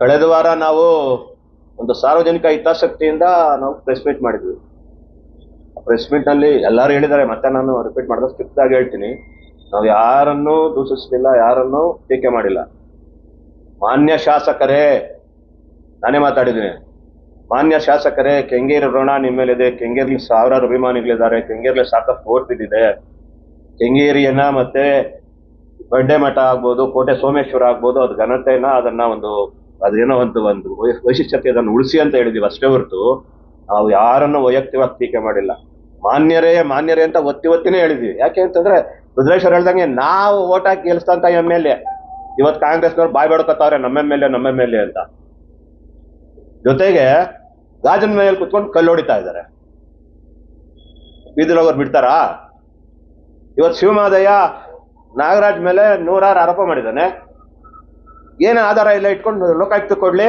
ಕಳೆದ ವಾರ ನಾವು ಒಂದು ಸಾರ್ವಜನಿಕ ಹಿತಾಸಕ್ತಿಯಿಂದ ನಾವು ಪ್ರೆಸ್ ಮೀಟ್ ಮಾಡಿದ್ವಿ. ಪ್ರೆಸ್ ಮೀಟ್ನಲ್ಲಿ ಎಲ್ಲರೂ ಹೇಳಿದ್ದಾರೆ, ಮತ್ತೆ ನಾನು ರಿಪೀಟ್ ಮಾಡಿದ ಸ್ಟ್ರಿಕ್ಟ್ ಆಗಿ ಹೇಳ್ತೀನಿ. ನಾವು ಯಾರನ್ನೂ ದೂಷಿಸಲಿಲ್ಲ, ಯಾರನ್ನೂ ಟೀಕೆ ಮಾಡಿಲ್ಲ. ಮಾನ್ಯ ಶಾಸಕರೇ, ನಾನೇ ಮಾತಾಡಿದ್ದೀನಿ. ಮಾನ್ಯ ಶಾಸಕರೇ, ಕೆಂಗೇರಿ ಋಣ ನಿಮ್ಮ ಮೇಲಿದೆ ಕೆಂಗೇರಿ ಸಾವಿರಾರು ಅಭಿಮಾನಿಗಳಿದ್ದಾರೆ, ಕೆಂಗೇರಿಲಿ ಸಾಕಷ್ಟು ಓಟ್ ಬಿದ್ದಿದೆ. ಕೆಂಗೇರಿಯನ್ನ ಮತ್ತೆ ಬಂಡೆ ಮಠ ಆಗ್ಬೋದು, ಕೋಟೆ ಸೋಮೇಶ್ವರ ಆಗ್ಬೋದು, ಅದು ಘನತೆಯನ್ನ ಅದನ್ನ ಒಂದು ಅದೇನೋ ಒಂದು ಒಂದು ವೈಶಿಷ್ಟ್ಯತೆ ಅದನ್ನು ಉಳಿಸಿ ಅಂತ ಹೇಳಿದೀವಿ ಅಷ್ಟೇ ಹೊರತು ನಾವು ಯಾರನ್ನು ವೈಯಕ್ತಿಕವಾಗಿ ಟೀಕೆ ಮಾಡಿಲ್ಲ. ಮಾನ್ಯರೇ ಮಾನ್ಯರೇ ಅಂತ ಒತ್ತಿ ಒತ್ತಿನೇ ಹೇಳಿದ್ವಿ. ಯಾಕೆ ಅಂತಂದ್ರೆ ರುದ್ರೇಶ್ವರ್ ಹೇಳ್ದಂಗೆ ನಾವು ಓಟ್ ಹಾಕಿ ಗೆಲ್ಸ್ತಂತ ಎಂ ಎಲ್ ಎ. ಇವತ್ತು ಕಾಂಗ್ರೆಸ್ನವ್ರು ಬಾಯ್ ಬಾಡ್ಕೊತಾವ್ರೆ ನಮ್ಮ ಎಂ ಎಲ್ ಎ, ನಮ್ಮ ಎಂ ಅಂತ. ಜೊತೆಗೆ ಗಾಜನ್ ಮೇಲೆ ಕುತ್ಕೊಂಡು ಕಲ್ಲು ಹೊಡಿತಾ ಇದ್ದಾರೆ ಬೀದಿಲೋಗರು ಬಿಡ್ತಾರಾ? ಇವತ್ತು ಶಿವಮಾದಯ್ಯ ನಾಗರಾಜ್ ಮೇಲೆ ನೂರಾರು ಆರೋಪ ಮಾಡಿದ್ದಾನೆ. ಏನು ಆಧಾರ ಇಲ್ಲ ಇಟ್ಕೊಂಡು ಲೋಕಾಯುಕ್ತ ಕೊಡ್ಲಿ?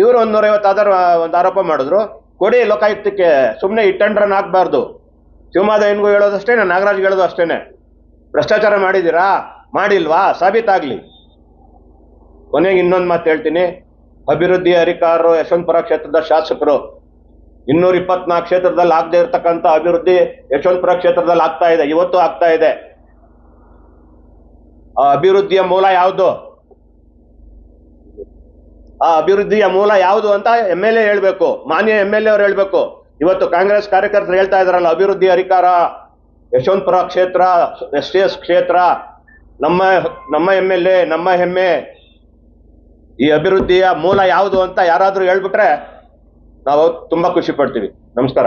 ಇವರು ಒಂದ್ ನೂರೈವತ್ತು ಆಧಾರ, ಒಂದು ಆರೋಪ ಮಾಡಿದ್ರು. ಕೊಡಿ ಲೋಕಾಯುಕ್ತಕ್ಕೆ ಸುಮ್ಮನೆ ಇಟ್ಟಂಡ್ರನ್ನ ಹಾಕ್ಬಾರ್ದು. ಹೇಳೋದು ಹೇಳೋದಷ್ಟೇ ನಾಗರಾಜ್ಗೆ ಹೇಳೋದು ಅಷ್ಟೇನೆ. ಭ್ರಷ್ಟಾಚಾರ ಮಾಡಿದ್ದೀರಾ? ಮಾಡಿಲ್ವಾ? ಸಾಬೀತಾಗ್ಲಿ. ಕೊನೆಗೆ ಇನ್ನೊಂದು ಮಾತು ಹೇಳ್ತೀನಿ. ಅಭಿವೃದ್ಧಿ ಅಧಿಕಾರರು, ಯಶವಂತಪುರ ಕ್ಷೇತ್ರದ ಶಾಸಕರು, ಇನ್ನೂರ ಇಪ್ಪತ್ನಾಲ್ಕು ಕ್ಷೇತ್ರದಲ್ಲಿ ಆಗದೆ ಇರತಕ್ಕಂಥ ಅಭಿವೃದ್ಧಿ ಯಶವಂತಪುರ ಕ್ಷೇತ್ರದಲ್ಲಿ ಆಗ್ತಾ ಇದೆ, ಇವತ್ತು ಆಗ್ತಾ ಇದೆ. ಆ ಅಭಿವೃದ್ಧಿಯ ಮೂಲ ಯಾವುದು? ಆ ಅಭಿವೃದ್ಧಿಯ ಮೂಲ ಯಾವುದು ಅಂತ ಎಂ ಎಲ್ ಎ ಹೇಳ್ಬೇಕು. ಮಾನ್ಯ ಎಂ ಎಲ್ ಎ ಅವ್ರು ಹೇಳ್ಬೇಕು. ಇವತ್ತು ಕಾಂಗ್ರೆಸ್ ಕಾರ್ಯಕರ್ತರು ಹೇಳ್ತಾ ಇದಾರಲ್ಲ ಅಭಿವೃದ್ಧಿ ಅಧಿಕಾರ, ಯಶವಂತಪುರ ಕ್ಷೇತ್ರ, ಎಸ್ ಟಿ ಎಸ್ ಕ್ಷೇತ್ರ, ನಮ್ಮ ನಮ್ಮ ಎಂ ಎಲ್ ಎ ನಮ್ಮ ಹೆಮ್ಮೆ, ಈ ಅಭಿವೃದ್ಧಿಯ ಮೂಲ ಯಾವುದು ಅಂತ ಯಾರಾದರೂ ಹೇಳ್ಬಿಟ್ರೆ ನಾವು ತುಂಬಾ ಖುಷಿ ಪಡ್ತೀವಿ. ನಮಸ್ಕಾರ.